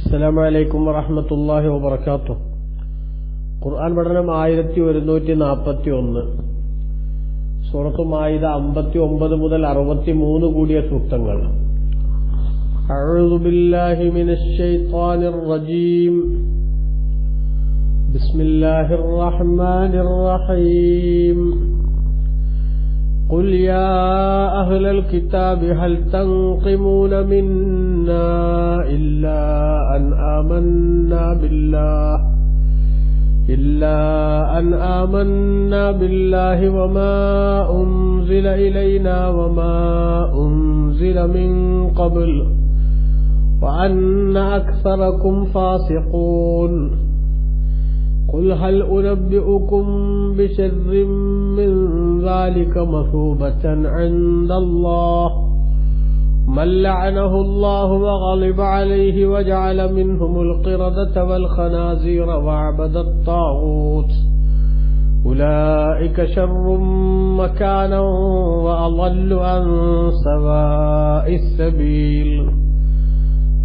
അസ്സലാമു അലൈക്കും വറഹ്മത്തുള്ളാഹി വബറകാതുഹു ഖുർആൻ പഠനം ആയിരത്തി ഒരുന്നൂറ്റി നാൽപ്പത്തി ഒന്ന് സൂറത്തു മായിദ അമ്പത്തി ഒമ്പത് മുതൽ അറുപത്തി മൂന്ന് കൂടിയ സൂക്തങ്ങൾ أعوذ بالله من الشيطان الرجيم بسم الله الرحمن الرحيم قل يا أهل الكتاب هل تنقمون منا إلا أن آمنا بالله إلا أن آمنا بالله وما أنزل إلينا وما أنزل من قبل وأن أكثركم فاسقون قل هل أنبئكم بشر من ذلك مثوبة عند الله من لعنه الله وغضب عليه وجعل منهم القردة والخنازير وعبد الطاغوت أولئك شر مكانا وأضل عن سواء السبيل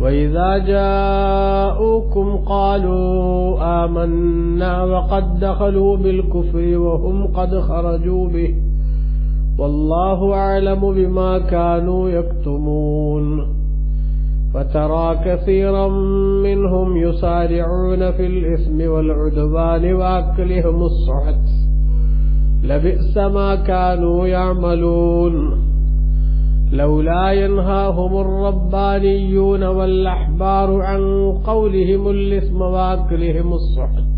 وإذا جاءوكم قالوا آمنا وقد دخلوا بالكفر وهم قد خرجوا به. والله أعلم بما كانوا يكتمون. فترى كثيرا منهم يسارعون في الإثم والعدوان وأكلهم الصحت لبئس ما كانوا يعملون. لولا ينهاهم الربانيون والأحبار عن قولهم الإثم وأكلهم الصحت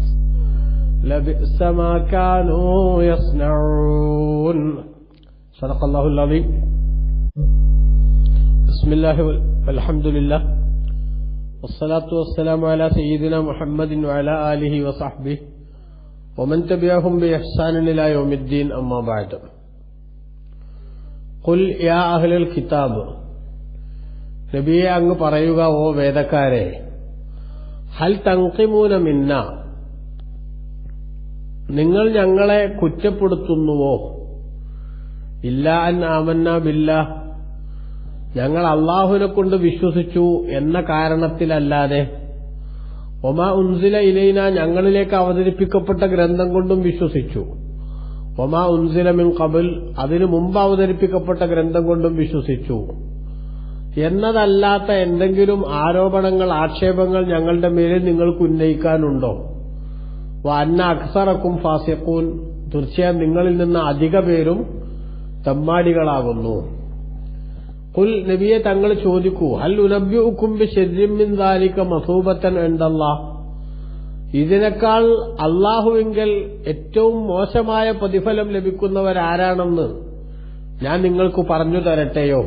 لبئس ما كانوا يصنعون. صدق الله العظيم. بسم الله والحمد لله. والصلاة والسلام على سيدنا محمد وعلى آله وصحبه ومن تبعهم بإحسان إلى يوم الدين. أما بعد. കുൽ യാ അഹ്ലൽ കിതാബ്. നബിയെ അങ്ങ് പറയുക ഓ വേദക്കാരെ ഹൽ തങ്കിമൂന മിന്ന നിങ്ങൾ ഞങ്ങളെ കുറ്റപ്പെടുത്തുന്നുവോ? ഇല്ല അൻ ആമന്ന ബില്ല ഞങ്ങൾ അള്ളാഹുനെ കൊണ്ട് വിശ്വസിച്ചു എന്ന കാരണത്തിലല്ലാതെ ഒമ ഉൻസില ഇലൈന ഞങ്ങളിലേക്ക് അവതരിപ്പിക്കപ്പെട്ട ഗ്രന്ഥം കൊണ്ടും വിശ്വസിച്ചു. ഒമ ഉൻസിലമിൻ കബിൽ അതിനു മുമ്പ് അവതരിപ്പിക്കപ്പെട്ട ഗ്രന്ഥം കൊണ്ടും വിശ്വസിച്ചു. എന്നതല്ലാത്ത എന്തെങ്കിലും ആരോപണങ്ങൾ ആക്ഷേപങ്ങൾ ഞങ്ങളുടെ മേലിൽ നിങ്ങൾക്ക് ഉന്നയിക്കാനുണ്ടോ? അന്ന അക്സറക്കും ഫാസിഖൂൻ തീർച്ചയായും നിങ്ങളിൽ നിന്ന് അധിക പേരും തമ്മാടികളാകുന്നു. കുൽ നബിയെ തങ്ങൾ ചോദിക്കൂ ഹൽ ഉനബ്യുക്കുംബി ശരിമിൻ ദാലിക മസൂബത്തൻ എന്തല്ലാ ഇതിനേക്കാൾ അള്ളാഹുവിങ്കൽ ഏറ്റവും മോശമായ പ്രതിഫലം ലഭിക്കുന്നവരാരാണെന്ന് ഞാൻ നിങ്ങൾക്ക് പറഞ്ഞു തരട്ടെയോ?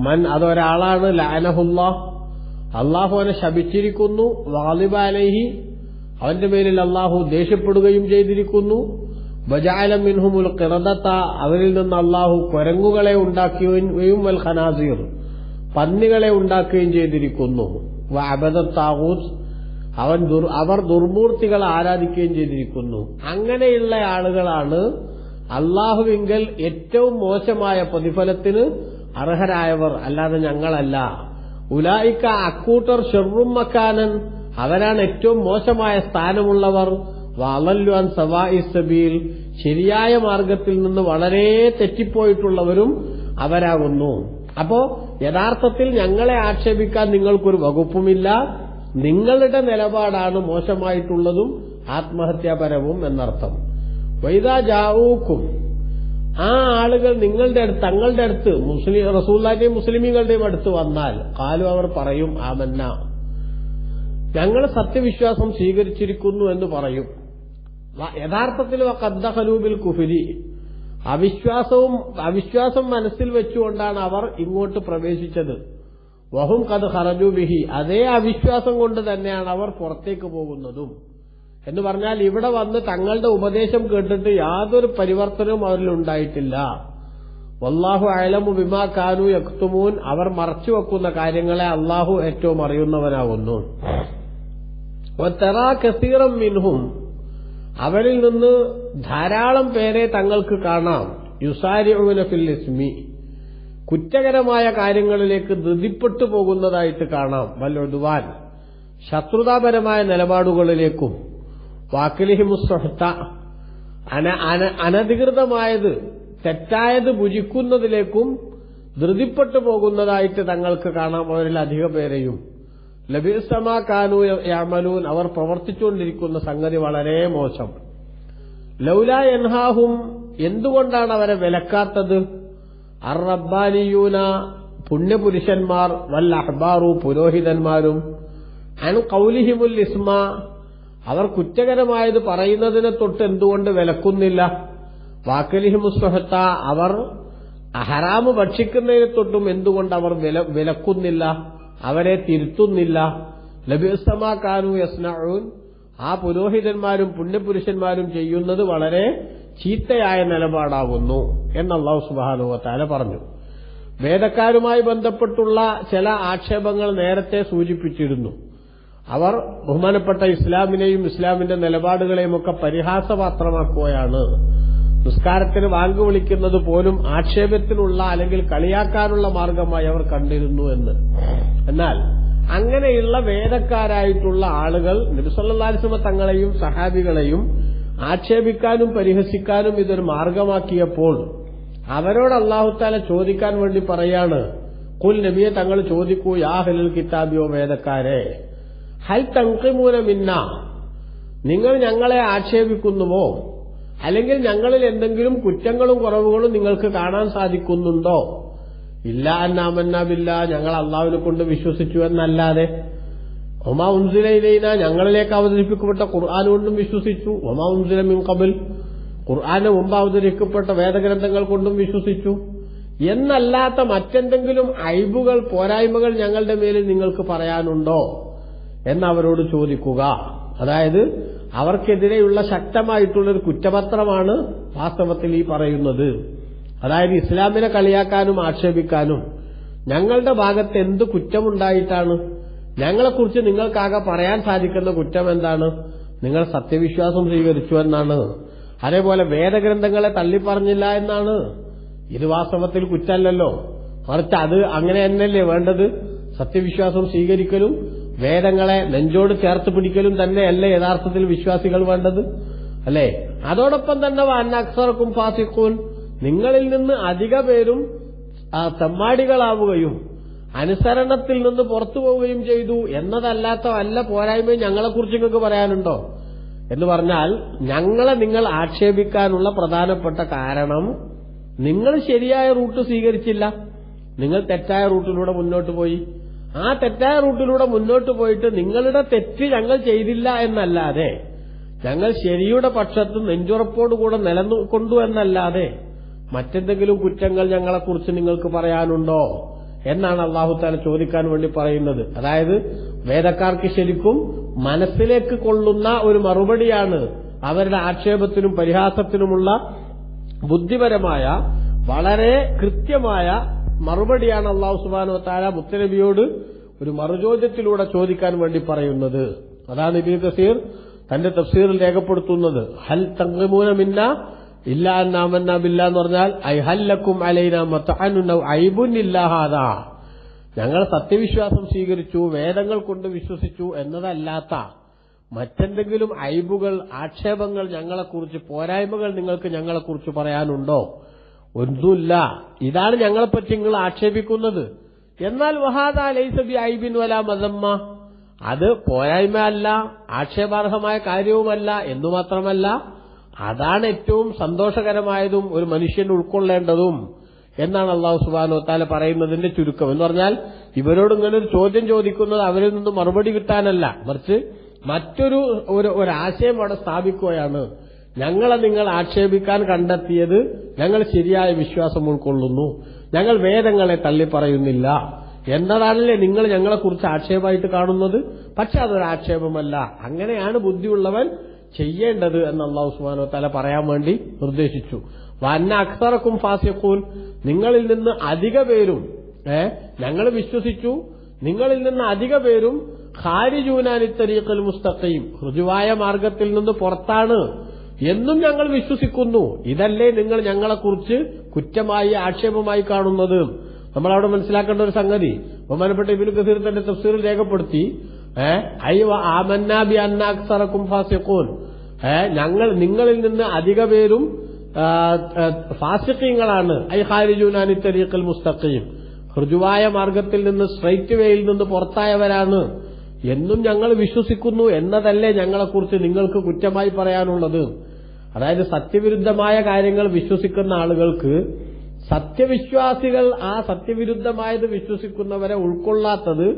മൻ അതൊരാളാണ് ലാനഹുല്ല അള്ളാഹു അവനെ ശപിച്ചിരിക്കുന്നു വാലിബാലഹി. അവന്റെ പേരിൽ അള്ളാഹു ദേഷ്യപ്പെടുകയും ചെയ്തിരിക്കുന്നു. ബജാല മിൻഹുമുൽ കിറദത്ത അവരിൽ നിന്ന് അള്ളാഹു കുരങ്ങുകളെ ഉണ്ടാക്കുകയും വൽ ഖനാസിർ. പന്നികളെ ഉണ്ടാക്കുകയും ചെയ്തിരിക്കുന്നു. അബദത്താവൂസ് അവൻ അവർ ദുർമൂർത്തികളെ ആരാധിക്കുകയും ചെയ്തിരിക്കുന്നു. അങ്ങനെയുള്ള ആളുകളാണ് അള്ളാഹുവിങ്കൽ ഏറ്റവും മോശമായ പ്രതിഫലത്തിന് അർഹരായവർ. അല്ലാതെ ഞങ്ങളല്ല. ഉലായിക്ക അക്കൂട്ടർ ഷെറും മക്കാനൻ. അവരാണ് ഏറ്റവും മോശമായ സ്ഥാനമുള്ളവർ. വളല്ലുവാൻ സവായി സബീൽ. ശരിയായ മാർഗത്തിൽ നിന്ന് വളരെ തെറ്റിപ്പോയിട്ടുള്ളവരും അവരാകുന്നു. അപ്പോ യഥാർത്ഥത്തിൽ ഞങ്ങളെ ആക്ഷേപിക്കാൻ നിങ്ങൾക്കൊരു വകുപ്പുമില്ല. നിങ്ങളുടെ നിലപാടാണ് മോശമായിട്ടുള്ളതും ആത്മഹത്യാപരവും എന്നർത്ഥം. വൈദാ ജാവൂക്കും ആ ആളുകൾ നിങ്ങളുടെ അടുത്ത് തങ്ങളുടെ അടുത്ത് മുസ്ലിം റസൂല്ലാന്റെയും മുസ്ലിമീങ്ങളുടെയും അടുത്ത് വന്നാൽ കാലും അവർ പറയും ആമന്ന. ഞങ്ങൾ സത്യവിശ്വാസം സ്വീകരിച്ചിരിക്കുന്നു എന്ന് പറയും. യഥാർത്ഥത്തിൽ കദ്ദഹലൂബിൽ കുഫിരി. അവിശ്വാസവും അവിശ്വാസം മനസ്സിൽ വെച്ചുകൊണ്ടാണ് അവർ ഇങ്ങോട്ട് പ്രവേശിച്ചത്. വഹും കത് ഹറജുബിഹി അതേ അവിശ്വാസം കൊണ്ട് തന്നെയാണ് അവർ പുറത്തേക്ക് പോകുന്നതും. എന്ന് പറഞ്ഞാൽ ഇവിടെ വന്ന് തങ്ങളുടെ ഉപദേശം കേട്ടിട്ട് യാതൊരു പരിവർത്തനവും അവരിൽ ഉണ്ടായിട്ടില്ല. വല്ലാഹു അയലമു ബിമാ കാനു യക്തുമൂൻ. അവർ മറച്ചു വെക്കുന്ന കാര്യങ്ങളെ അള്ളാഹു ഏറ്റവും അറിയുന്നവനാകുന്നു കസീറം മിൻഹും. അവരിൽ നിന്ന് ധാരാളം പേരെ തങ്ങൾക്ക് കാണാം. യുസാരി ഫിൽ ഇസ്മി. കുറ്റകരമായ കാര്യങ്ങളിലേക്ക് ധൃതിപ്പെട്ടു പോകുന്നതായിട്ട് കാണാം. വല്ലൊടുവാൻ ശത്രുതാപരമായ നിലപാടുകളിലേക്കും. വാക്കിലിഹിമുസ്വഹത്ത അന അന അനധികൃതമായത് തെറ്റായത് ഭുജിക്കുന്നതിലേക്കും ധൃതിപ്പെട്ടു പോകുന്നതായിട്ട് തങ്ങൾക്ക് കാണാം. അവരിൽ അധിക പേരെയും ലബീസമാ കാനു യാമലൂൻ. അവർ പ്രവർത്തിച്ചുകൊണ്ടിരിക്കുന്ന സംഗതി വളരെ മോശം. ലൗല എൻഹാഹും എന്തുകൊണ്ടാണ് അവരെ വിലക്കാത്തത്? അർ റബ്ബാനിയൂന പുണ്യപുരുഷന്മാർ വല്ല അഹ്ബാറു പുരോഹിതന്മാരും അനു കൗലിഹിമുൽ ഇസ്മ അവർ കുറ്റകരമായത് പറയുന്നതിനെ തൊട്ട് എന്തുകൊണ്ട് വിലക്കുന്നില്ല? വാക്കലിഹിമുസ്വഹത്ത അവർ അഹറാമ് ഭക്ഷിക്കുന്നതിനെ തൊട്ടും എന്തുകൊണ്ട് അവർ വില വിലക്കുന്നില്ല? അവരെ തിരുത്തുന്നില്ല? ലബിസമാ കാനു യസ്നഊൻ ആ പുരോഹിതന്മാരും പുണ്യപുരുഷന്മാരും ചെയ്യുന്നത് വളരെ ചീത്തയായ നിലപാടാകുന്നു എന്ന് അള്ളാഹു സുബാനുവത്താല പറഞ്ഞു. വേദക്കാരുമായി ബന്ധപ്പെട്ടുള്ള ചില ആക്ഷേപങ്ങൾ നേരത്തെ സൂചിപ്പിച്ചിരുന്നു. അവർ ബഹുമാനപ്പെട്ട ഇസ്ലാമിനെയും ഇസ്ലാമിന്റെ നിലപാടുകളെയും ഒക്കെ പരിഹാസപാത്രമാക്കുകയാണ്. നിസ്കാരത്തിന് വാങ്ക് വിളിക്കുന്നത് പോലും ആക്ഷേപത്തിനുള്ള അല്ലെങ്കിൽ കളിയാക്കാനുള്ള മാർഗമായി അവർ കണ്ടിരുന്നു എന്ന്. എന്നാൽ അങ്ങനെയുള്ള വേദക്കാരായിട്ടുള്ള ആളുകൾ നബിസല്ലാസ്മ തങ്ങളെയും സഹാബികളെയും ആക്ഷേപിക്കാനും പരിഹസിക്കാനും ഇതൊരു മാർഗമാക്കിയപ്പോൾ അവരോട് അള്ളാഹുത്താല ചോദിക്കാൻ വേണ്ടി പറയാണ് കുൽ നബിയെ തങ്ങൾ ചോദിക്കൂ യാ ഹലിൽ കിതാബിയോ വേദക്കാരെ ഹൽ തങ്കിമൂന മിന്ന നിങ്ങൾ ഞങ്ങളെ ആക്ഷേപിക്കുന്നുവോ? അല്ലെങ്കിൽ ഞങ്ങളിൽ എന്തെങ്കിലും കുറ്റങ്ങളും കുറവുകളും നിങ്ങൾക്ക് കാണാൻ സാധിക്കുന്നുണ്ടോ? ഇല്ല അന്നാമന്നാബില്ല ഞങ്ങൾ അള്ളാഹുവിനെ കൊണ്ട് വിശ്വസിച്ചു എന്നല്ലാതെ ഒമാ ഉൻസിലയിലൈന ഞങ്ങളിലേക്ക് അവതരിപ്പിക്കപ്പെട്ട ഖുർആൻ കൊണ്ടും വിശ്വസിച്ചു. ഒമാ ഉൻസില മിൻ കബിൽ ഖുർആന് മുമ്പ് അവതരിക്കപ്പെട്ട വേദഗ്രന്ഥങ്ങൾ കൊണ്ടും വിശ്വസിച്ചു. എന്നല്ലാത്ത മറ്റെന്തെങ്കിലും അയബുകൾ പോരായ്മകൾ ഞങ്ങളുടെ മേലിൽ നിങ്ങൾക്ക് പറയാനുണ്ടോ എന്നവരോട് ചോദിക്കുക. അതായത് അവർക്കെതിരെയുള്ള ശക്തമായിട്ടുള്ളൊരു കുറ്റപത്രമാണ് വാസ്തവത്തിൽ ഈ പറയുന്നത്. അതായത് ഇസ്ലാമിനെ കളിയാക്കാനും ആക്ഷേപിക്കാനും. ഞങ്ങളുടെ ഭാഗത്ത് എന്ത് കുറ്റമുണ്ടായിട്ടാണ്? ഞങ്ങളെക്കുറിച്ച് നിങ്ങൾക്കാകെ പറയാൻ സാധിക്കുന്ന കുറ്റം എന്താണ്? നിങ്ങൾ സത്യവിശ്വാസം സ്വീകരിച്ചു എന്നാണ്. അതേപോലെ വേദഗ്രന്ഥങ്ങളെ തള്ളിപ്പറഞ്ഞില്ല എന്നാണ്. ഇത് വാസ്തവത്തിൽ കുറ്റമല്ലല്ലോ. മറിച്ച് അത് അങ്ങനെ തന്നെയല്ലേ വേണ്ടത്? സത്യവിശ്വാസം സ്വീകരിക്കലും വേദങ്ങളെ നെഞ്ചോട് ചേർത്ത് പിടിക്കലും തന്നെയല്ലേ യഥാർത്ഥത്തിൽ വിശ്വാസികൾ വേണ്ടത്? അല്ലേ? അതോടൊപ്പം തന്നെ അന്നക്സർക്കും ഫാസിഖൂൻ. നിങ്ങളിൽ നിന്ന് അധിക പേരും തെമ്മാടികളാവുകയും അനുസരണത്തിൽ നിന്ന് പുറത്തു പോവുകയും ചെയ്തു എന്നതല്ലാത്ത വല്ല പോരായ്മയും ഞങ്ങളെക്കുറിച്ച് നിങ്ങൾക്ക് പറയാനുണ്ടോ? എന്ന് പറഞ്ഞാൽ ഞങ്ങളെ നിങ്ങൾ ആക്ഷേപിക്കാനുള്ള പ്രധാനപ്പെട്ട കാരണം നിങ്ങൾ ശരിയായ റൂട്ട് സ്വീകരിച്ചില്ല. നിങ്ങൾ തെറ്റായ റൂട്ടിലൂടെ മുന്നോട്ട് പോയി. ആ തെറ്റായ റൂട്ടിലൂടെ മുന്നോട്ട് പോയിട്ട് നിങ്ങളുടെ തെറ്റ് ഞങ്ങൾ ചെയ്തില്ല എന്നല്ലാതെ ഞങ്ങൾ ശരിയുടെ പക്ഷത്ത് നെഞ്ചുറപ്പോടുകൂടെ നിലനിൽക്കൊണ്ടു എന്നല്ലാതെ മറ്റെന്തെങ്കിലും കുറ്റങ്ങൾ ഞങ്ങളെക്കുറിച്ച് നിങ്ങൾക്ക് പറയാനുണ്ടോ? എന്നാണ് അള്ളാഹുത്താല ചോദിക്കാൻ വേണ്ടി പറയുന്നത്. അതായത് വേദക്കാർക്ക് ശരിക്കും മനസ്സിലേക്ക് കൊള്ളുന്ന ഒരു മറുപടിയാണ് അവരുടെ ആക്ഷേപത്തിനും പരിഹാസത്തിനുമുള്ള ബുദ്ധിപരമായ വളരെ കൃത്യമായ മറുപടിയാണ് അള്ളാഹു സുബാനു താര മുത്തനബിയോട് ഒരു മറുചോദ്യത്തിലൂടെ ചോദിക്കാൻ വേണ്ടി പറയുന്നത്. അതാണ് ഇബിൻ കസീർ തന്റെ തഫ്സീറിൽ രേഖപ്പെടുത്തുന്നത്. ഹൽ തങ്കമൂന മിന്ന ഇല്ല എന്നാമന്ന എന്ന് പറഞ്ഞാൽ ഐ ഹല്ലക്കും അലൈന ഐബുൻ ഇല്ലാഹാദാ ഞങ്ങൾ സത്യവിശ്വാസം സ്വീകരിച്ചു വേദങ്ങൾ കൊണ്ട് വിശ്വസിച്ചു എന്നതല്ലാത്ത മറ്റെന്തെങ്കിലും ഐബുകൾ ആക്ഷേപങ്ങൾ ഞങ്ങളെക്കുറിച്ച് പോരായ്മകൾ നിങ്ങൾക്ക് ഞങ്ങളെക്കുറിച്ച് പറയാനുണ്ടോ? ഒന്നുമില്ല. ഇതാണ് ഞങ്ങളെപ്പറ്റി നിങ്ങൾ ആക്ഷേപിക്കുന്നത്. എന്നാൽ വഹാദ ലൈസബി ഐബിൻ വല മദമ്മ. അത് പോരായ്മ അല്ല ആക്ഷേപാർഹമായ കാര്യവുമല്ല എന്നു മാത്രമല്ല അതാണ് ഏറ്റവും സന്തോഷകരമായതും ഒരു മനുഷ്യൻ ഉൾക്കൊള്ളേണ്ടതും എന്നാണ് അള്ളാഹു സുബാനോ താല പറയുന്നതിന്റെ ചുരുക്കം എന്ന് പറഞ്ഞാൽ ഇവരോട് ഇങ്ങനെ ഒരു ചോദ്യം ചോദിക്കുന്നത് അവരിൽ നിന്ന് മറുപടി കിട്ടാനല്ല. മറിച്ച് മറ്റൊരു ഒരു ആശയം അവിടെ സ്ഥാപിക്കുകയാണ്. ഞങ്ങളെ നിങ്ങൾ ആക്ഷേപിക്കാൻ കണ്ടെത്തിയത് ഞങ്ങൾ ശരിയായ വിശ്വാസം ഉൾക്കൊള്ളുന്നു. ഞങ്ങൾ വേദങ്ങളെ തള്ളിപ്പറയുന്നില്ല. എന്നതാണല്ലേ നിങ്ങൾ ഞങ്ങളെക്കുറിച്ച് ആക്ഷേപമായിട്ട് കാണുന്നത്? പക്ഷെ അതൊരു ആക്ഷേപമല്ല അങ്ങനെയാണ് ബുദ്ധിയുള്ളവൻ ചെയ്യേണ്ടത് എന്ന് അള്ളാഹു സുബാനോ തല പറയാൻ വേണ്ടി നിർദ്ദേശിച്ചു. വന്ന അക്സറക്കും ഫാസിഖൂൻ. നിങ്ങളിൽ നിന്ന് അധിക പേരും ഏ ഞങ്ങൾ വിശ്വസിച്ചു. നിങ്ങളിൽ നിന്ന് അധിക പേരും ഖാരിജൂനാനിത്തരീഖൽ മുസ്തഖീം ഋജുവായ മാർഗത്തിൽ നിന്ന് പുറത്താണ് എന്നും ഞങ്ങൾ വിശ്വസിക്കുന്നു. ഇതല്ലേ നിങ്ങൾ ഞങ്ങളെക്കുറിച്ച് കുറ്റമായി ആക്ഷേപമായി കാണുന്നത്. നമ്മളവിടെ മനസ്സിലാക്കേണ്ട ഒരു സംഗതി. ബഹുമാനപ്പെട്ട ഇബിൻ കസീർ തന്റെ തഫ്സീറിൽ രേഖപ്പെടുത്തി ഏ? അയ്യ ആമന്നാബി അന്നാക്സറക്കും ഫാസിഖൂൻ. ഞങ്ങൾ നിങ്ങളിൽ നിന്ന് അധിക പേരും ഫാസിഖീങ്ങളാണ്. ഐ ഹാരിജുനാനി തരീഖൽ മുസ്തഖീം. ഹൃജുവായ മാർഗത്തിൽ നിന്ന് സ്ട്രൈറ്റ് വേയിൽ നിന്ന് പുറത്തായവരാണ്. എന്നും ഞങ്ങൾ വിശ്വസിക്കുന്നു എന്നതല്ലേ ഞങ്ങളെക്കുറിച്ച് നിങ്ങൾക്ക് കുറ്റമായി പറയാനുള്ളത്. അതായത് സത്യവിരുദ്ധമായ കാര്യങ്ങൾ വിശ്വസിക്കുന്ന ആളുകൾക്ക് സത്യവിശ്വാസികൾ ആ സത്യവിരുദ്ധമായത് വിശ്വസിക്കുന്നവരെ ഉൾക്കൊള്ളാത്തത്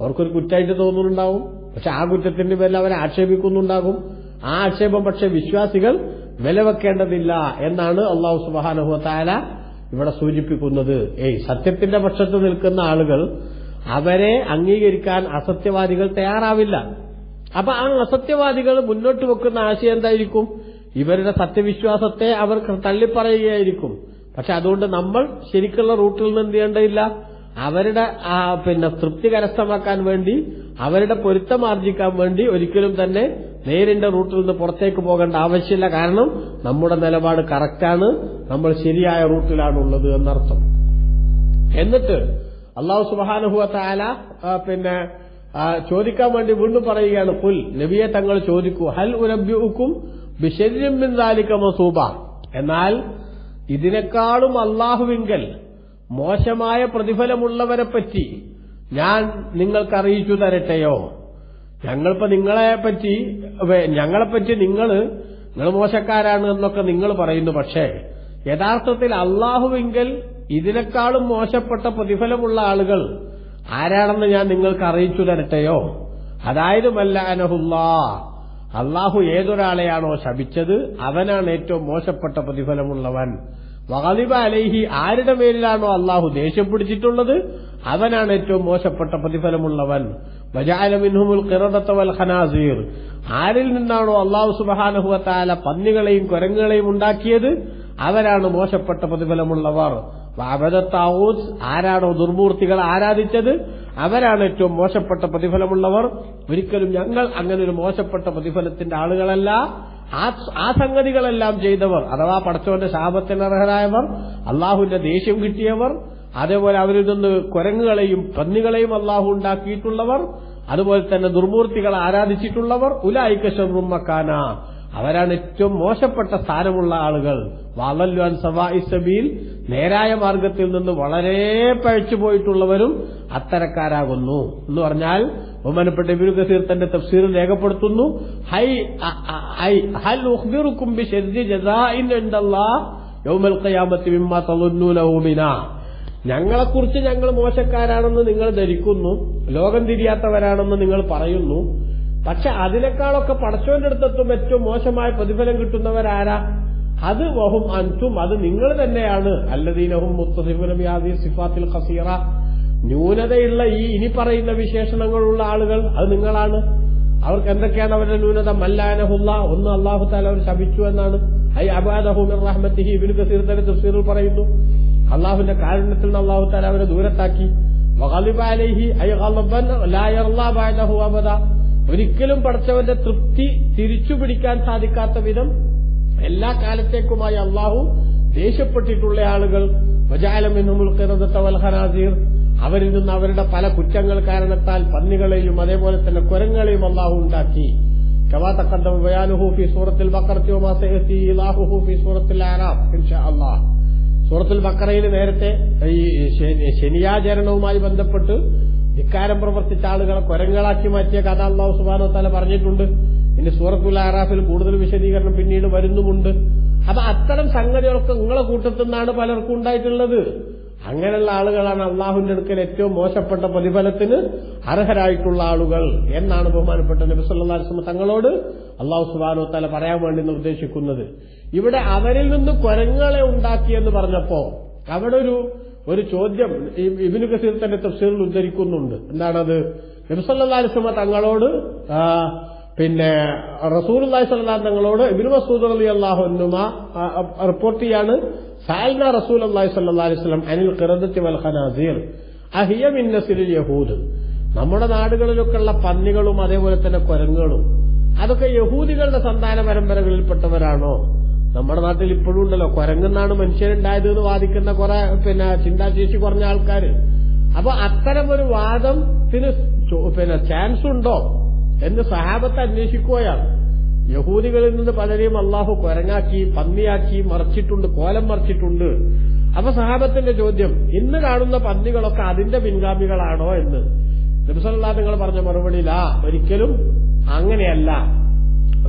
അവർക്കൊരു കുറ്റമായിട്ട് തോന്നുന്നുണ്ടാവും. പക്ഷെ ആ കുറ്റത്തിന്റെ പേരിൽ അവരെ ആക്ഷേപിക്കുന്നുണ്ടാകും. ആ ആക്ഷേപം പക്ഷെ വിശ്വാസികൾ വിലവെക്കേണ്ടതില്ല എന്നാണ് അള്ളാഹു സുബാനുഹത്താല ഇവിടെ സൂചിപ്പിക്കുന്നത്. ഏയ് സത്യത്തിന്റെ പക്ഷത്ത് നിൽക്കുന്ന ആളുകൾ അവരെ അംഗീകരിക്കാൻ അസത്യവാദികൾ തയ്യാറാവില്ല. അപ്പൊ ആ അസത്യവാദികൾ മുന്നോട്ട് വെക്കുന്ന ആശയം എന്തായിരിക്കും? ഇവരുടെ സത്യവിശ്വാസത്തെ അവർ തള്ളിപ്പറയുകയായിരിക്കും. പക്ഷെ അതുകൊണ്ട് നമ്മൾ ശരിക്കുള്ള റൂട്ടിൽ നിന്ന് എന്ത് ചെയ്യേണ്ടതില്ല? അവരുടെ ആ പിന്നെ തൃപ്തി കരസ്ഥമാക്കാൻ വേണ്ടി അവരുടെ പൊരുത്തം ആർജിക്കാൻ വേണ്ടി ഒരിക്കലും തന്നെ നേരിന്റെ റൂട്ടിൽ നിന്ന് പുറത്തേക്ക് പോകേണ്ട ആവശ്യമില്ല. കാരണം നമ്മുടെ നിലപാട് കറക്റ്റാണ് നമ്മൾ ശരിയായ റൂട്ടിലാണുള്ളത് എന്നർത്ഥം. എന്നിട്ട് അള്ളാഹു സുബാനുഹുവ താല പിന്നെ ചോദിക്കാൻ വേണ്ടി വീണ്ടും പറയുകയാണ് പുൽ നബിയെ തങ്ങൾ ചോദിക്കൂ ഹൽ ഉനബ്യുക്കും ബിശരിമിന്ദാലിക്ക മസൂബ? എന്നാൽ ഇതിനേക്കാളും അള്ളാഹുവിങ്കൽ മോശമായ പ്രതിഫലമുള്ളവരെ പറ്റി ഞാൻ നിങ്ങൾക്ക് അറിയിച്ചു തരട്ടെയോ? ഞങ്ങളിപ്പോ നിങ്ങളെ പറ്റി ഞങ്ങളെപ്പറ്റി നിങ്ങൾ നിങ്ങൾ മോശക്കാരാണ് എന്നൊക്കെ നിങ്ങൾ പറയുന്നു. പക്ഷേ യഥാർത്ഥത്തിൽ അള്ളാഹുവിങ്കൽ ഇതിനേക്കാളും മോശപ്പെട്ട പ്രതിഫലമുള്ള ആളുകൾ ആരാണെന്ന് ഞാൻ നിങ്ങൾക്ക് അറിയിച്ചു തരട്ടെയോ? അതായത് മല്ലാനഹുല്ലാ അള്ളാഹു ഏതൊരാളെയാണോ ശപിച്ചത് അവനാണ് ഏറ്റവും മോശപ്പെട്ട പ്രതിഫലമുള്ളവൻ. വകലിബ അലൈഹി ആരുടെ മേലിലാണോ അള്ളാഹു ദേഷ്യം പിടിച്ചിട്ടുള്ളത്? അവനാണ് ഏറ്റവും മോശപ്പെട്ട പ്രതിഫലമുള്ളവൻ. വജാലമിൻഹുമുൽ കിറദത്തവൽ ഖനാസീർ. ആരിൽ നിന്നാണോ അള്ളാഹു സുബഹാനഹുവത്താല പന്നികളെയും കുരങ്ങുകളെയും ഉണ്ടാക്കിയത്? അവരാണ് മോശപ്പെട്ട പ്രതിഫലമുള്ളവർ. വാബദത്താവൂസ് ആരാണോ ദുർമൂർത്തികൾ ആരാധിച്ചത്? അവരാണ് ഏറ്റവും മോശപ്പെട്ട പ്രതിഫലമുള്ളവർ. ഒരിക്കലും ഞങ്ങൾ അങ്ങനെ ഒരു മോശപ്പെട്ട പ്രതിഫലത്തിന്റെ ആളുകളല്ല. ആ സംഗതികളെല്ലാം ചെയ്തവർ അഥവാ പടച്ചവന്റെ ശാപത്തിനർഹരായവർ അള്ളാഹുവിന്റെ ദേഷ്യം കിട്ടിയവർ അതേപോലെ അവരിൽ നിന്ന് കുരങ്ങുകളെയും പന്നികളെയും അള്ളാഹു ഉണ്ടാക്കിയിട്ടുള്ളവർ അതുപോലെ തന്നെ ദുർമൂർത്തികൾ ആരാധിച്ചിട്ടുള്ളവർ ഉലായിക്ക അവരാണ് ഏറ്റവും മോശപ്പെട്ട സ്ഥാനമുള്ള ആളുകൾ. വാളല്ലുവാൻ സബീൽ നേരായ മാർഗത്തിൽ നിന്ന് വളരെ പഴച്ചുപോയിട്ടുള്ളവരും അത്തരക്കാരാകുന്നു. എന്ന് പറഞ്ഞാൽ ബഹുമാനപ്പെട്ട ഇബിനു കസീർ തന്റെ തഫ്സീറിൽ രേഖപ്പെടുത്തുന്നു. ഹൈ ജസാഇൻ ഇൻദല്ലാഹ് ഖിയാമത്തി ഞങ്ങളെക്കുറിച്ച് ഞങ്ങൾ മോശക്കാരാണെന്ന് നിങ്ങൾ ധരിക്കുന്നു. ലോകം തിരിയാത്തവരാണെന്ന് നിങ്ങൾ പറയുന്നു. പക്ഷെ അതിനേക്കാളൊക്കെ പടച്ചോന്റെ അടുത്തെത്തും ഏറ്റവും മോശമായ പ്രതിഫലം കിട്ടുന്നവരാരാ? അത് വഹും അൻതും. അത് നിങ്ങൾ തന്നെയാണ്. അല്ലദീനഹും മുത്തസിഫുനബിയാദി സിഫാത്തിൽ ഖസീറ. ന്യൂനതയുള്ള ഈ ഇനി പറയുന്ന വിശേഷണങ്ങളുള്ള ആളുകൾ അത് നിങ്ങളാണ്. അവർക്ക് എന്തൊക്കെയാണ് അവരുടെ ന്യൂനത? മല്ലാനഹുല്ല ഒന്ന് അള്ളാഹു താല അവർ ശപിച്ചു എന്നാണ്. ഐ അബാദഹുമിർ റഹ്മത്തിഹി ഇബ്നു കസീർ തന്നെ പറയുന്നു. അള്ളാഹുവിന്റെ കാരുണ്യത്തിൽ നിന്ന് അള്ളാഹു താല അവരെ ദൂരത്താക്കി. ഒരിക്കലും പഠിച്ചവന്റെ തൃപ്തി തിരിച്ചു പിടിക്കാൻ സാധിക്കാത്ത വിധം എല്ലാ കാലത്തേക്കുമായി അള്ളാഹു ദേഷ്യപ്പെട്ടിട്ടുള്ള ആളുകൾ. വജാലം ഖിറദത്ത വൽ അവരിൽ നിന്ന് അവരുടെ പല കുറ്റങ്ങൾ കാരണത്താൽ പന്നികളെയും അതേപോലെ തന്നെ കുരങ്ങളെയും അള്ളാഹു ഉണ്ടാക്കി. സൂറത്തിൽ ബക്കറയിൽ നേരത്തെ ഈ ശനിയാചരണവുമായി ബന്ധപ്പെട്ട് ധിക്കാരം പ്രവർത്തിച്ച ആളുകളെ കൊരങ്ങളാക്കി മാറ്റിയ കഥ അള്ളാഹു സുബാനോ തല പറഞ്ഞിട്ടുണ്ട്. ഇനി സൂറത്തുൽ ആറാഫിൽ കൂടുതൽ വിശദീകരണം പിന്നീട് വരുന്നുമുണ്ട്. അപ്പൊ അത്തരം സംഗതികളൊക്കെ നിങ്ങളെ കൂട്ടത്തിൽ നിന്നാണ് പലർക്കും ഉണ്ടായിട്ടുള്ളത്. അങ്ങനെയുള്ള ആളുകളാണ് അള്ളാഹുവിന്റെ അടുക്കൽ ഏറ്റവും മോശപ്പെട്ട പ്രതിഫലത്തിന് അർഹരായിട്ടുള്ള ആളുകൾ എന്നാണ് ബഹുമാനപ്പെട്ട നബി സല്ലല്ലാഹു അലൈഹി വസല്ലം തങ്ങളോട് അള്ളാഹു സുബാനോ തല പറയാൻ വേണ്ടി നിർദ്ദേശിക്കുന്നത് ഇവിടെ അവരിൽ നിന്ന് കുരങ്ങളെ ഉണ്ടാക്കിയെന്ന് പറഞ്ഞപ്പോ അവിടെ ഒരു ഒരു ചോദ്യം ഇബിനു കസീർ തന്റെ തഫ്സീറിൽ ഉദ്ധരിക്കുന്നുണ്ട്. എന്താണത്? നബി സല്ലല്ലാഹു അലൈഹി തങ്ങളോട് പിന്നെ റസൂൽ അള്ളാഹി സ്വലാം തങ്ങളോട് ഇബിനു മസൂദ് അലി അള്ളാഹു റിപ്പോർട്ട് ചെയ്യാണ്. സാൽന الله صلى الله عليه وسلم അനിൽ القردة والخنازير؟ أهي من نسل اليهود. നമ്മുടെ നാടുകളിലൊക്കെയുള്ള പന്നികളും അതേപോലെ തന്നെ കുരങ്ങുകളും. അതൊക്കെ യഹൂദികളുടെ സന്താന പരമ്പരകളിൽപ്പെട്ടവരാണോ? നമ്മുടെ നാട്ടിൽ ഇപ്പോഴും ഉണ്ടല്ലോ. കുരങ്ങെന്നാണ് മനുഷ്യരുണ്ടായത് എന്ന് വാദിക്കുന്ന കുറെ പിന്നെ ചിന്താശേഷി കുറഞ്ഞ ആൾക്കാർ. അപ്പൊ അത്തരം ഒരു വാദത്തിന് പിന്നെ ചാൻസ് ഉണ്ടോ എന്ന് സഹാബത്ത് അന്വേഷിക്കുകയാണ്. യഹൂദികളിൽ നിന്ന് പലരെയും അള്ളാഹു കൊരങ്ങാക്കി പന്നിയാക്കി മറിച്ചിട്ടുണ്ട് കോലം മറിച്ചിട്ടുണ്ട്. അപ്പൊ സഹാബത്തിന്റെ ചോദ്യം ഇന്ന് കാണുന്ന പന്നികളൊക്കെ അതിന്റെ പിൻഗാമികളാണോ എന്ന്. നബിസല്ലാ നിങ്ങൾ പറഞ്ഞ മറുപടിയില ഒരിക്കലും അങ്ങനെയല്ല.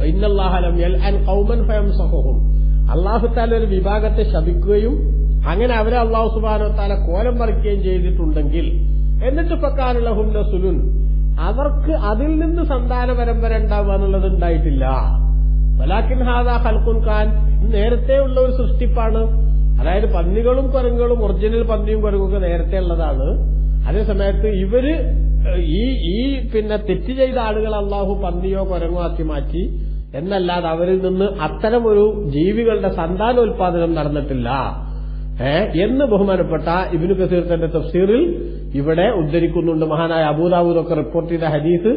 ഇന്നല്ലാഹലം താല ഒരു വിഭാഗത്തെ ശപിക്കുകയും അങ്ങനെ അവരെ അള്ളാഹു സുബാനോ താല കോലം മറിക്കുകയും ചെയ്തിട്ടുണ്ടെങ്കിൽ എന്നിട്ട് ഫക്കാനുള്ളഹും സുലുൻ അവർക്ക് അതിൽ നിന്ന് സന്താന പരമ്പര ഉണ്ടാവുക എന്നുള്ളത് ഉണ്ടായിട്ടില്ല. വലാക്കിൻ ഹാദാ ഹൽക്കുൻ ഖാൻ നേരത്തെ ഉള്ള ഒരു സൃഷ്ടിപ്പാണ്. അതായത് പന്നികളും കുരങ്ങുകളും ഒറിജിനൽ പന്നിയും കുരങ്ങൊക്കെ നേരത്തെ ഉള്ളതാണ്. അതേസമയത്ത് ഇവർ ഈ ഈ പിന്നെ തെറ്റ് ചെയ്ത ആളുകൾ അള്ളാഹു പന്നിയോ കുരങ്ങോ ആക്കി മാറ്റി. എന്നല്ലാതെ അവരിൽ നിന്ന് അത്തരം ഒരു ജീവികളുടെ സന്താനോൽപാദനം നടന്നിട്ടില്ല. എന്ന് ബഹുമാനപ്പെട്ട ഇബിനു കസീർ തന്റെ തഫ്സീറിൽ ഇവിടെ ഉദ്ധരിക്കുന്നുണ്ട്. മഹാനായ അബൂദാവൂദൊക്കെ റിപ്പോർട്ട് ചെയ്ത ഹദീസ്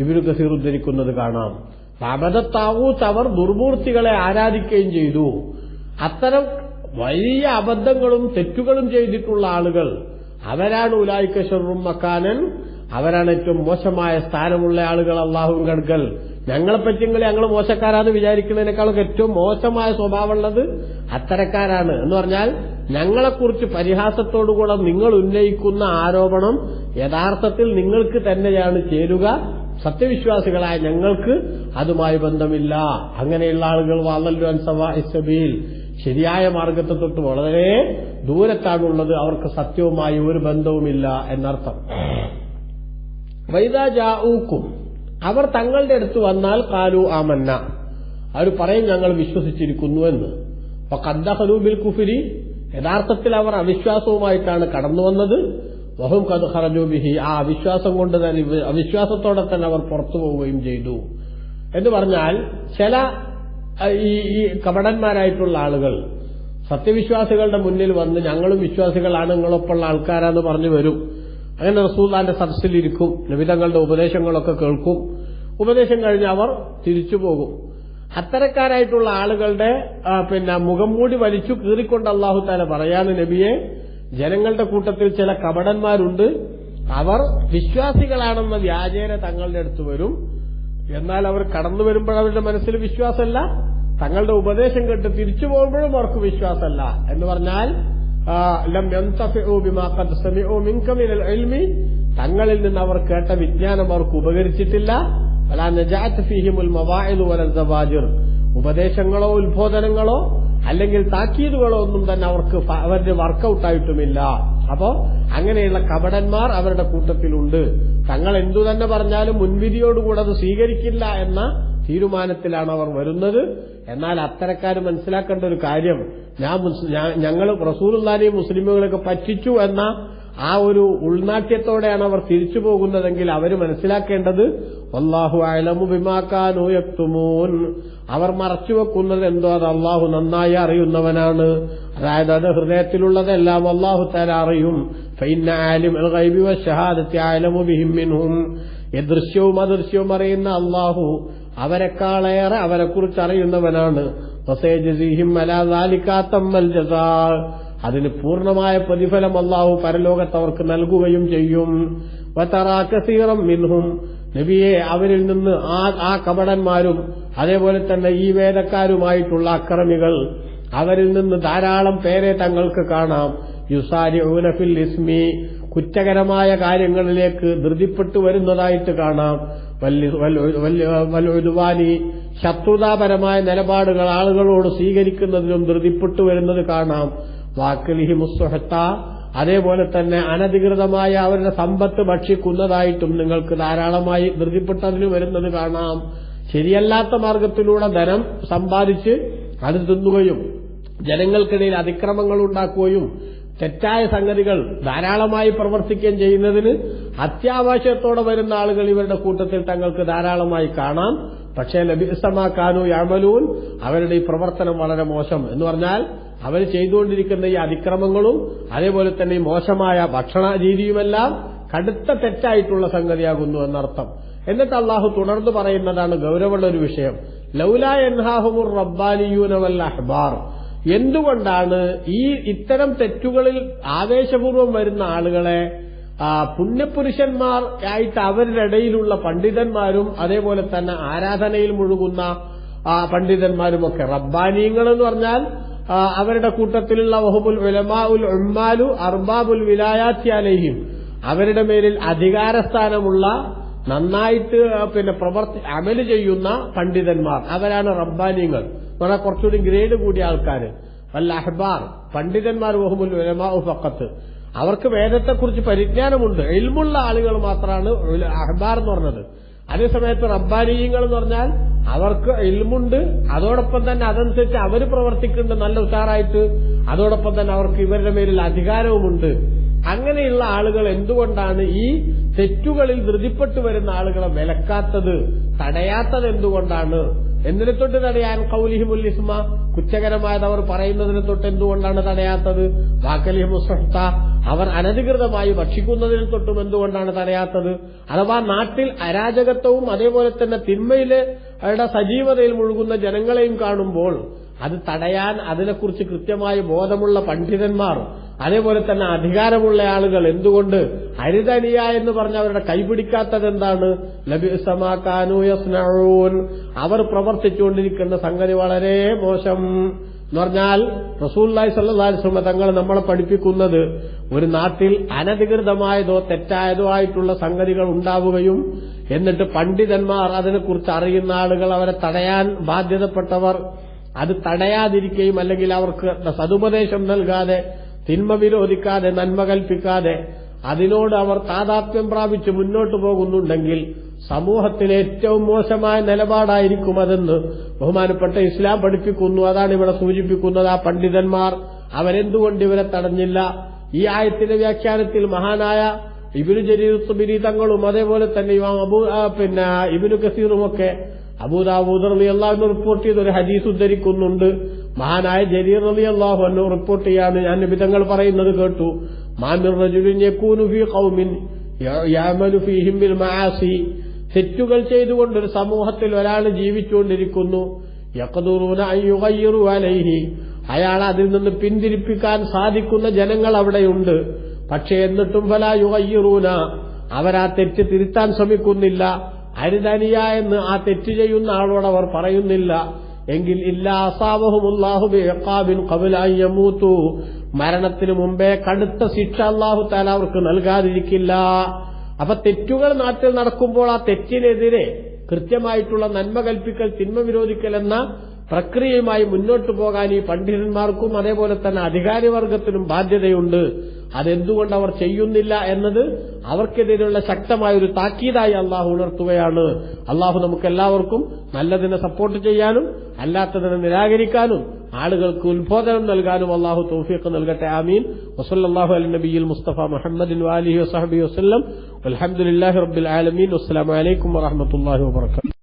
ഇബിനു കസീർ ഉദ്ധരിക്കുന്നത് കാണാം. അബദ്ധത്താവൂത്ത് അവർ ദുർമൂർത്തികളെ ആരാധിക്കുകയും ചെയ്തു. അത്തരം വലിയ അബദ്ധങ്ങളും തെറ്റുകളും ചെയ്തിട്ടുള്ള ആളുകൾ അവരാണ് ഉലായിക്ക ഷെറും മക്കാനൻ. അവരാണ് ഏറ്റവും മോശമായ സ്ഥാനമുള്ള ആളുകൾ അള്ളാഹു കടുക്കൽ. ഞങ്ങളെപ്പറ്റിയെങ്കിൽ ഞങ്ങൾ മോശക്കാരാന്ന് വിചാരിക്കുന്നതിനേക്കാളൊക്കെ ഏറ്റവും മോശമായ സ്വഭാവമുള്ളത് അത്തരക്കാരാണ്. എന്ന് പറഞ്ഞാൽ ഞങ്ങളെക്കുറിച്ച് പരിഹാസത്തോടുകൂടെ നിങ്ങൾ ഉന്നയിക്കുന്ന ആരോപണം യഥാർത്ഥത്തിൽ നിങ്ങൾക്ക് തന്നെയാണ് ചേരുക. സത്യവിശ്വാസികളായ ഞങ്ങൾക്ക് അതുമായി ബന്ധമില്ല. അങ്ങനെയുള്ള ആളുകൾ വാളല്ലു അൻസവ ഇസബീൽ ശരിയായ മാർഗത്തെ തൊട്ട് വളരെ ദൂരത്താണുള്ളത്. അവർക്ക് സത്യവുമായി ഒരു ബന്ധവുമില്ല എന്നർത്ഥം. വൈദാജാക്കും അവർ തങ്ങളുടെ അടുത്ത് വന്നാൽ കാലു ആമന്ന. അവർ പറയും ഞങ്ങൾ വിശ്വസിച്ചിരിക്കുന്നു എന്ന്. അപ്പൊ കദ്ദഹലൂബിൽ കുഫിരി. യഥാർത്ഥത്തിൽ അവർ അവിശ്വാസവുമായിട്ടാണ് കടന്നു വന്നത്. വഹും കത് ഹറജൂബിഹി ആ അവിശ്വാസം കൊണ്ട് തന്നെ അവിശ്വാസത്തോടെ തന്നെ അവർ പുറത്തു പോവുകയും ചെയ്തു. എന്ന് പറഞ്ഞാൽ ചില ഈ ഈ കപടന്മാരായിട്ടുള്ള ആളുകൾ സത്യവിശ്വാസികളുടെ മുന്നിൽ വന്ന് ഞങ്ങളും വിശ്വാസികളാണ് നിങ്ങളൊപ്പമുള്ള ആൾക്കാരാന്ന് പറഞ്ഞു വരും. അങ്ങനെ റസൂല്ലാന്റെ സദസ്സിലിരിക്കും നബിതങ്ങളുടെ ഉപദേശങ്ങളൊക്കെ കേൾക്കും. ഉപദേശം കഴിഞ്ഞ് അവർ തിരിച്ചു പോകും. അത്തരക്കാരായിട്ടുള്ള ആളുകളുടെ പിന്നെ മുഖം മൂടി വലിച്ചു കീറിക്കൊണ്ട് അള്ളാഹു താല പറയാണ് നബിയെ ജനങ്ങളുടെ കൂട്ടത്തിൽ ചില കപടന്മാരുണ്ട്. അവർ വിശ്വാസികളാണെന്ന വ്യാജേന തങ്ങളുടെ അടുത്ത് വരും. എന്നാൽ അവർ കടന്നു വരുമ്പോൾ അവരുടെ മനസ്സിൽ വിശ്വാസമല്ല. തങ്ങളുടെ ഉപദേശം കേട്ട് തിരിച്ചു പോകുമ്പോഴും അവർക്ക് വിശ്വാസമല്ല. എന്ന് പറഞ്ഞാൽ തങ്ങളിൽ നിന്ന് അവർ കേട്ട വിജ്ഞാനം അവർക്ക് ഉപകരിച്ചിട്ടില്ല. സവാജിർ. ഉപദേശങ്ങളോ ഉത്ബോധനങ്ങളോ അല്ലെങ്കിൽ താക്കീതുകളോ ഒന്നും തന്നെ അവർക്ക് അവരുടെ വർക്കൗട്ടായിട്ടുമില്ല. അപ്പോ അങ്ങനെയുള്ള കപടന്മാർ അവരുടെ കൂട്ടത്തിലുണ്ട്. തങ്ങൾ എന്തു തന്നെ പറഞ്ഞാലും മുൻവിധിയോടുകൂടെ അത് സ്വീകരിക്കില്ല എന്ന തീരുമാനത്തിലാണ് അവർ വരുന്നത്. എന്നാൽ അത്തരക്കാർ മനസ്സിലാക്കേണ്ട ഒരു കാര്യം ഞാൻ ഞങ്ങൾ റസൂലുള്ളാനെയും മുസ്ലിമുകളെയൊക്കെ പറ്റിച്ചു എന്ന ആ ഒരു ഉൾനാട്യത്തോടെയാണ് അവർ തിരിച്ചു പോകുന്നതെങ്കിൽ അവർ മനസ്സിലാക്കേണ്ടത് അള്ളാഹു അയലമു ബിമാക്കാനു എത്തുമോൻ അവർ മറച്ചുവെക്കുന്നത് എന്തോ അത് അള്ളാഹു നന്നായി അറിയുന്നവനാണ്. അതായത് അത് ഹൃദയത്തിലുള്ളതെല്ലാം അള്ളാഹു തല അറിയും. ദൃശ്യവും അദൃശ്യവും അറിയുന്ന അള്ളാഹു അവരെക്കാളേറെ അവരെക്കുറിച്ച് അറിയുന്നവനാണ്. അതിന് പൂർണമായ പ്രതിഫലം അള്ളാഹു പരലോകത്ത് അവർക്ക് നൽകുകയും ചെയ്യും. വതറാ കസീറം മിൻഹും. നബിയെ അവരിൽ നിന്ന് ആ കപടന്മാരും അതേപോലെ തന്നെ ഈ വേദക്കാരുമായിട്ടുള്ള അക്രമികൾ അവരിൽ നിന്ന് ധാരാളം പേരെ തങ്ങൾക്ക് കാണാം. യുസാരി ഊനഫിൽ ഇസ്മി. കുറ്റകരമായ കാര്യങ്ങളിലേക്ക് ധൃതിപ്പെട്ടു വരുന്നതായിട്ട് കാണാം. വലുതുവാനി ശത്രുതാപരമായ നിലപാടുകൾ ആളുകളോട് സ്വീകരിക്കുന്നതിലും ധൃതിപ്പെട്ടു വരുന്നത് കാണാം. വാക്കലിഹി മുസ്സുഹത്ത അതേപോലെ തന്നെ അനധികൃതമായ അവരുടെ സമ്പത്ത് ഭക്ഷിക്കുന്നതായിട്ടും നിങ്ങൾക്ക് ധാരാളമായി ധൃതിപ്പെട്ടതിന് വരുന്നത് കാണാം. ശരിയല്ലാത്ത മാർഗത്തിലൂടെ ധനം സമ്പാദിച്ച് അത് തിന്നുകയും ജനങ്ങൾക്കിടയിൽ അതിക്രമങ്ങൾ ഉണ്ടാക്കുകയും തെറ്റായ സംഗതികൾ ധാരാളമായി പ്രവർത്തിക്കുകയും ചെയ്യുന്നതിന് അത്യാവശ്യത്തോടെ വരുന്ന ആളുകൾ ഇവരുടെ കൂട്ടത്തിൽ തങ്ങൾക്ക് ധാരാളമായി കാണാം. പക്ഷേ ലബിസമാക്കാനു യാമലൂൻ അവരുടെ ഈ പ്രവർത്തനം വളരെ മോശം എന്ന് പറഞ്ഞാൽ അവർ ചെയ്തുകൊണ്ടിരിക്കുന്ന ഈ അതിക്രമങ്ങളും അതേപോലെ തന്നെ ഈ മോശമായ ഭക്ഷണ രീതിയുമെല്ലാം കടുത്ത തെറ്റായിട്ടുള്ള സംഗതിയാകുന്നു എന്നർത്ഥം. എന്നിട്ട് അള്ളാഹു തുടർന്ന് പറയുന്നതാണ് ഗൗരവമുള്ള ഒരു വിഷയം. ലൗല എൻഹാഹുമുർ റബ്ബാനിയൂന വൽ അഹ്ബാർ. എന്തുകൊണ്ടാണ് ഈ ഇത്തരം തെറ്റുകളിൽ ആവേശപൂർവം വരുന്ന ആളുകളെ പുണ്യപുരുഷന്മാർ ആയിട്ട് അവരുടെ ഇടയിലുള്ള പണ്ഡിതന്മാരും അതേപോലെ തന്നെ ആരാധനയിൽ മുഴുകുന്ന പണ്ഡിതന്മാരുമൊക്കെ. റബ്ബാനീങ്ങൾ എന്ന് പറഞ്ഞാൽ അവരുടെ കൂട്ടത്തിലുള്ള വഹുബുൽ ഉലമാ ഉൽ ഉമ്മാലു അർബാബുൽ വിലായാത്യാലയും അവരുടെ മേലിൽ അധികാരസ്ഥാനമുള്ള നന്നായിട്ട് പിന്നെ പ്രവർത്തി അമൽ ചെയ്യുന്ന പണ്ഡിതന്മാർ. അവരാണ് റബ്ബാനിയങ്ങൾ. പറഞ്ഞാൽ കുറച്ചുകൂടി ഗ്രേഡ് കൂടിയ ആൾക്കാർ വല്ല അഹ്ബാർ പണ്ഡിതന്മാർ വഹുമുൽ ഉലമാ ഫക്കത്ത് അവർക്ക് വേദത്തെക്കുറിച്ച് പരിജ്ഞാനമുണ്ട്. എൽമുള്ള ആളുകൾ മാത്രമാണ് അഹ്ബാർ എന്ന് പറഞ്ഞത്. അതേസമയത്ത് റബ്ബാനീയങ്ങൾ എന്ന് പറഞ്ഞാൽ അവർക്ക് ഇൽമുണ്ട്. അതോടൊപ്പം തന്നെ അതനുസരിച്ച് അവർ പ്രവർത്തിക്കുന്നുണ്ട്. നല്ല ഉഷാറായിട്ട്. അതോടൊപ്പം തന്നെ അവർക്ക് ഇവരുടെ മേലിൽ അധികാരവുമുണ്ട്. അങ്ങനെയുള്ള ആളുകൾ എന്തുകൊണ്ടാണ് ഈ തെറ്റുകളിൽ ധൃതിപ്പെട്ടു വരുന്ന ആളുകളെ വിലക്കാത്തത് തടയാത്തത് എന്തുകൊണ്ടാണ്? എന്തിനെ തൊട്ട് തടയാൻ കൗലിഹിമുൽ ഇസ്മ കുറ്റകരമായത് അവർ പറയുന്നതിനെ തൊട്ട് എന്തുകൊണ്ടാണ് തടയാത്തത്? വാക്കലിഹിമുസ്ഹത്ത അവർ അനധികൃതമായി ഭക്ഷിക്കുന്നതിനെ തൊട്ടും എന്തുകൊണ്ടാണ് തടയാത്തത്? അഥവാ നാട്ടിൽ അരാജകത്വവും അതേപോലെ തന്നെ തിന്മയിലെ അവരുടെ സജീവതയിൽ മുഴുകുന്ന ജനങ്ങളെയും കാണുമ്പോൾ അത് തടയാൻ അതിനെക്കുറിച്ച് കൃത്യമായ ബോധമുള്ള പണ്ഡിതന്മാർ അതേപോലെ തന്നെ അധികാരമുള്ള ആളുകൾ എന്തുകൊണ്ട് അരുതനിയ എന്ന് പറഞ്ഞ അവരുടെ കൈപിടിക്കാത്തത് എന്താണ്? ലബിസമാക്കാനൂയസ്നഊൻ അവർ പ്രവർത്തിച്ചുകൊണ്ടിരിക്കുന്ന സംഗതി വളരെ മോശം. എന്ന് പറഞ്ഞാൽ റസൂല്ലായി സല്ലാസ്മ തങ്ങൾ നമ്മളെ പഠിപ്പിക്കുന്നത് ഒരു നാട്ടിൽ അനധികൃതമായതോ തെറ്റായതോ ആയിട്ടുള്ള സംഗതികൾ ഉണ്ടാവുകയും എന്നിട്ട് പണ്ഡിതന്മാർ അതിനെക്കുറിച്ച് അറിയുന്ന ആളുകൾ അവരെ തടയാൻ ബാധ്യതപ്പെട്ടവർ അത് തടയാതിരിക്കുകയും അല്ലെങ്കിൽ അവർക്ക് സതുപദേശം നൽകാതെ തിന്മ വിരോധിക്കാതെ നന്മ കൽപ്പിക്കാതെ അതിനോട് അവർ താതാത്മ്യം പ്രാപിച്ച് മുന്നോട്ട് പോകുന്നുണ്ടെങ്കിൽ സമൂഹത്തിലെ ഏറ്റവും മോശമായ നിലപാടായിരിക്കും അതെന്ന് ബഹുമാനപ്പെട്ട ഇസ്ലാം പഠിപ്പിക്കുന്നു. അതാണ് ഇവിടെ സൂചിപ്പിക്കുന്നത്. ആ പണ്ഡിതന്മാർ അവരെന്തുകൊണ്ട് ഇവരെ തടഞ്ഞില്ല? ഈ ആയത്തിന്റെ വ്യാഖ്യാനത്തിൽ മഹാനായ ഇബിനു ജരീർ സുബിരി തങ്ങളും അതേപോലെ തന്നെ ഇമാം അബൂ പിന്നെ ഇബിനു കസീറുമൊക്കെ അബൂദാബൂദ് റലി അള്ളാഹു റിപ്പോർട്ട് ചെയ്ത ഒരു ഹദീസ് ഉദ്ധരിക്കുന്നുണ്ട്. മഹാനായ ജരീർ റലി അള്ളാഹു എന്നു റിപ്പോർട്ട് ചെയ്യാണ് ഞാൻ നിബിതങ്ങൾ പറയുന്നത് കേട്ടു. മാമിർ റജുലിൻ യക്കൂനു ഫീ ഖൗമിൻ യ- യഅമലു ഫീഹിം ബിൽ മആസി. തെറ്റുകൾ ചെയ്തുകൊണ്ട് ഒരു സമൂഹത്തിൽ ഒരാൾ ജീവിച്ചുകൊണ്ടിരിക്കുന്നു. അയാൾ അതിൽ നിന്ന് പിന്തിരിപ്പിക്കാൻ സാധിക്കുന്ന ജനങ്ങൾ അവിടെയുണ്ട്. പക്ഷേ എന്നിട്ടും ഫല യുഗയ്യിറൂന. അവരാ തെറ്റ് തിരുത്താൻ ശ്രമിക്കുന്നില്ല. അരുതനിയ എന്ന് ആ തെറ്റ് ചെയ്യുന്ന ആളോട് അവർ പറയുന്നില്ല. എങ്കിൽ ഇല്ല അസാവഹുമുല്ലാഹു ബിഅഖാബിൻ ഖബല യമൂതു. മരണത്തിന് മുമ്പേ കടുത്ത ശിക്ഷ അള്ളാഹു താല അവർക്ക് നൽകാതിരിക്കില്ല. അപ്പൊ തെറ്റുകൾ നാട്ടിൽ നടക്കുമ്പോൾ ആ തെറ്റിനെതിരെ കൃത്യമായിട്ടുള്ള നന്മ കൽപ്പിക്കൽ തിന്മ വിരോധിക്കൽ എന്ന പ്രക്രിയയുമായി മുന്നോട്ടു പോകാൻ ഈ പണ്ഡിതന്മാർക്കും അതേപോലെ തന്നെ അധികാരിവർഗത്തിനും ബാധ്യതയുണ്ട്. അതെന്തുകൊണ്ട് അവർ ചെയ്യുന്നില്ല എന്നത് അവർക്കെതിരെയുള്ള ശക്തമായ ഒരു താക്കീതായി അള്ളാഹു ഉണർത്തുകയാണ്. അള്ളാഹു നമുക്ക് എല്ലാവർക്കും നല്ലതിനെ സപ്പോർട്ട് ചെയ്യാനും അല്ലാത്തതിനെ നിരാകരിക്കാനും ആളുകൾക്ക് ഉത്ബോധനം നൽകാനും അള്ളാഹു തൗഫീഖ് നൽകട്ടെ. ആമീൻ. വസല്ലാഹു അലി നബിയിൽ മുസ്തഫ മുഹമ്മദിൻ വാലിഹി വസഹബി വസ്ലം അലഹമുല്ലാഹി റബ്ബിൽ ആലമീൻ. വസ്സലാമലൈക്കും വറഹമത്തല്ലാഹി വാബർക്കാത്തു